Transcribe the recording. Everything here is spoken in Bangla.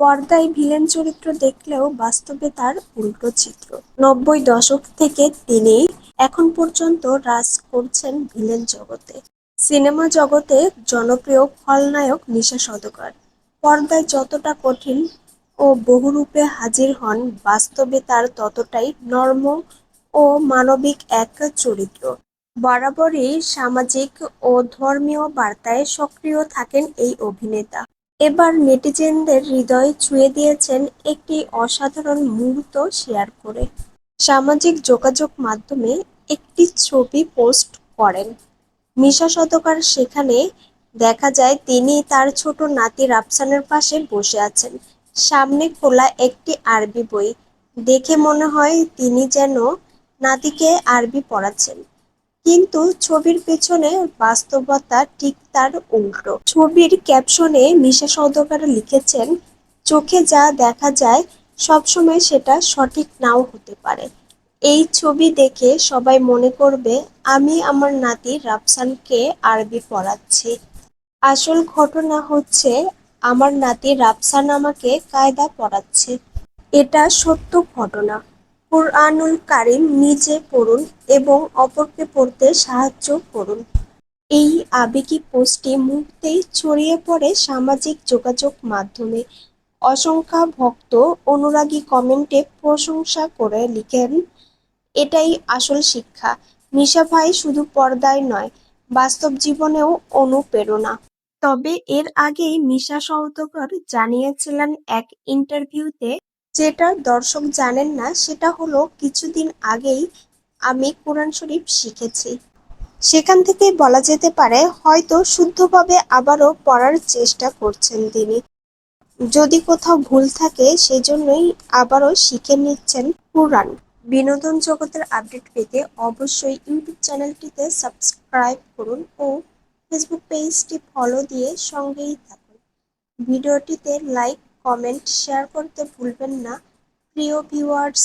পর্দায় ভিলেন চরিত্র দেখলেও বাস্তবে তার উল্টো চিত্র। নব্বই দশক থেকে তিনি এখন পর্যন্ত রাজ করছেন ভিলেন জগতে। সিনেমা জগতে জনপ্রিয় খলনায়ক নিশা সওদাগর পর্দায় যতটা কঠিন ও বহুরূপে হাজির হন, বাস্তবে তার ততটাই নর্ম ও মানবিক এক চরিত্র। বরাবরই সামাজিক ও ধর্মীয় বার্তায় সক্রিয় থাকেন এই অভিনেতা। এবার নেটিজেনদের হৃদয় ছুঁয়ে দিয়েছেন একটি অসাধারণ মুহূর্ত শেয়ার করে। সামাজিক যোগাযোগ মাধ্যমে একটি ছবি পোস্ট করেন। মিশা সওদাগর সেখানে দেখা যায় তিনি তার ছোট নাতি রাফসানের পাশে বসে আছেন। সামনে খোলা একটি আরবি বই। দেখে মনে হয় তিনি যেন নাতিকে আরবি পড়াচ্ছেন। কিন্তু ছবির পেছনে বাস্তবতা ঠিক তার উল্টো। ছবির ক্যাপশনে মিশা সওদাগর লিখেছেন, চোখে যা দেখা যায়, সবসময় সেটা সঠিক নাও হতে পারে। এই ছবি দেখে সবাই মনে করবে, আমি আমার নাতি রাফসানকে আরবি পড়াচ্ছি। আসল ঘটনা হচ্ছে, আমার নাতি রাফসান আমাকে কায়দা পড়াচ্ছে। এটা সত্য ঘটনা। কুরআনুল কারীম নিজে পড়ুন এবং অপরকে পড়তে সাহায্য করুন। এই আবেগী পোস্টটি মুহূর্তেই ছড়িয়ে পড়ে সামাজিক যোগাযোগ মাধ্যমে। অসংখ্য ভক্ত অনুরাগী কমেন্টে প্রশংসা করে লিখেন, এটাই আসল শিক্ষা। মিশা ভাই শুধু পর্দায় নয়, বাস্তব জীবনেও অনুপ্রেরণা। তবে এর আগেই মিশা সওদাগর জানিয়েছিলেন এক ইন্টারভিউতে যেটা দর্শক জানেন না, সেটা হলো কিছুদিন আগেই আমি কোরআন শরীফ শিখেছি। সেখান থেকে বলা যেতে পারে হয়তো শুদ্ধভাবে আবারও পড়ার চেষ্টা করছেন তিনি। যদি কোথাও ভুল থাকে, সেজন্যই আবারও শিখে নিচ্ছেন কোরআন। বিনোদন জগতের আপডেট পেতে অবশ্যই ইউটিউব চ্যানেলটিতে সাবস্ক্রাইব করুন ও ফেসবুক পেজটি ফলো দিয়ে সঙ্গেই থাকুন। ভিডিওটিতে লাইক কমেন্ট শেয়ার করতে ভুলবেন না। প্রিয় ভিউয়ার্স